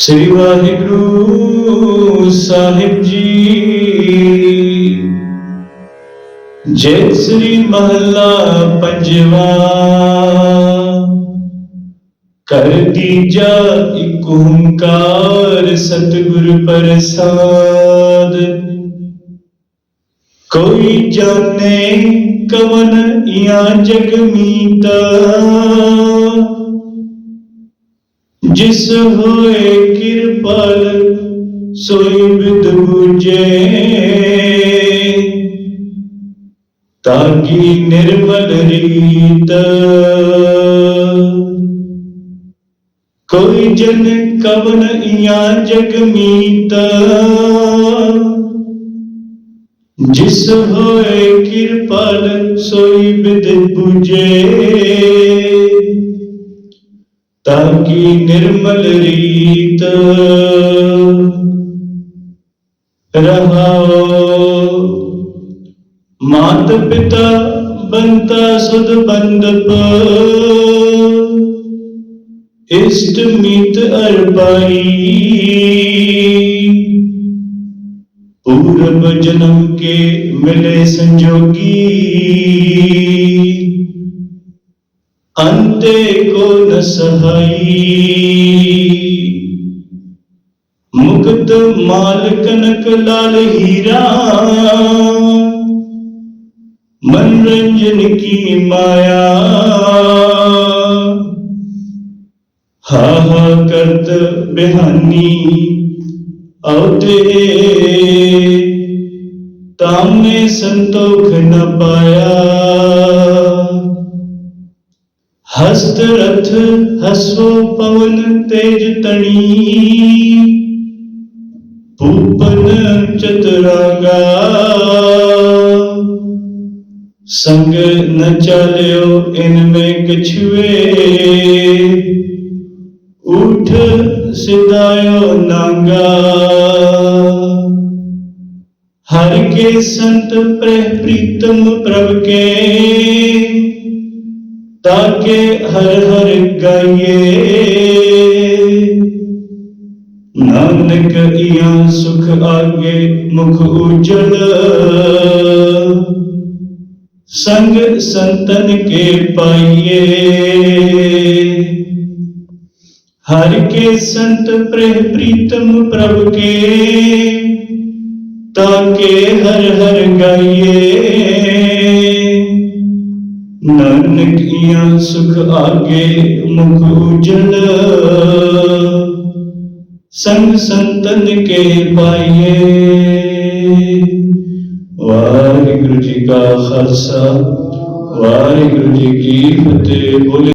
ਸ੍ਰੀ ਵਾਹਿਗੁਰੂ ਸਾਹਿਬ ਜੀ। ਜੈ ਸ੍ਰੀ ਮਹਲਾ ਪੰਜਵਾ। ਕਰ ਤੀਜਾ ਇਕ ਓੰਕਾਰ ਸਤਿਗੁਰ ਪ੍ਰਸਾਦ। ਕੋਈ ਜਾਣੇ ਕਵਨ ਜਾਂ ਜਗ ਮੀਤਾ। ਜਿਸ ਹੋਏ ਕਿਰਪਾਲ, ਸੋਈ ਬਿਦ ਬੁਝੇ ਤਾਗੀ ਨਿਰਮਲ ਰੀਤ। ਕੋਈ ਜਨ ਕਵਨ ਇਆਂ ਜਗ ਮੀਤ। ਜਿਸ ਹੋਏ ਕਿਰਪਾਲ, ਸੋਈ ਬਿਦ ਬੁਝੇ ਤਾਕੀ ਨਿਰਮਲ ਰੀਤ ਰਹਾਓ ਮਾਤ ਪਿਤਾ ਬੰਤਾ ਸੁਧ ਬੰਦਪ ਇਸ਼ਟ ਮਿਤ ਅਰਬਾਈ ਪੂਰਬ ਜਨਮ ਕੇ ਮਿਲੇ ਸੰਜੋਗੀ। ਅੰਤੇ ਕੋ ਨ ਸਹਾਈ। ਮੁਕਤ ਮਾਲ ਕਨਕ ਲਾਲ ਹੀਰਾ। ਮਨਰੰਜਨ ਕੀ ਮਾਇਆ। ਹਾ ਹਾ ਕਰਤ ਬਿਹਾਨੀ ਆਉਤੇ ਤਾਮੇ ਸੰਤੋਖ ਨ ਪਾਇਆ। ਹਸਤ ਰਥ ਹਸੋ ਪਵਨ ਤੇਜ ਤਣੀ। ਭੂਪਨ ਚਤੁਰਾਗਾ ਸੰਗ ਨ ਚਾਲਿਓ ਇਨ ਮੈਂ ਕਛੁਏ। ਉਠ ਸਿਧਾਇਓ ਨਾਂਗਾ। ਹਰ ਕੇ ਸੰਤ ਪ੍ਰਹ ਪ੍ਰੀਤਮ ਪ੍ਰਭ ਕੇ। ਤਾਕੇ ਹਰ ਹਰ ਗਾਈਏ। ਨਾਨਕ ਇਆਂ ਸੁਖ ਆਗੇ, ਮੁਖ ਉਜਲ। ਸੰਗ ਸੰਤਨ ਕੇ ਪਾਈਏ। ਹਰ ਕੇ ਸੰਤ ਪ੍ਰਹ ਪ੍ਰੀਤਮ ਪ੍ਰਭ ਕੇ ਤਾਕੇ ਹਰ ਹਰ ਗਾਈਏ। ਨਾਨਕ ਸੁਖ ਆਗੇ ਮੁਖ ਉਜਲ। ਸੰਗ ਸੰਤਨ ਕੇ ਪਾਈਏ। ਵਾਹਿਗੁਰੂ ਜੀ ਕਾ ਖਾਲਸਾ, ਵਾਹਿਗੁਰੂ ਜੀ ਕੀ ਫਤਿਹ। ਬੋਲੇ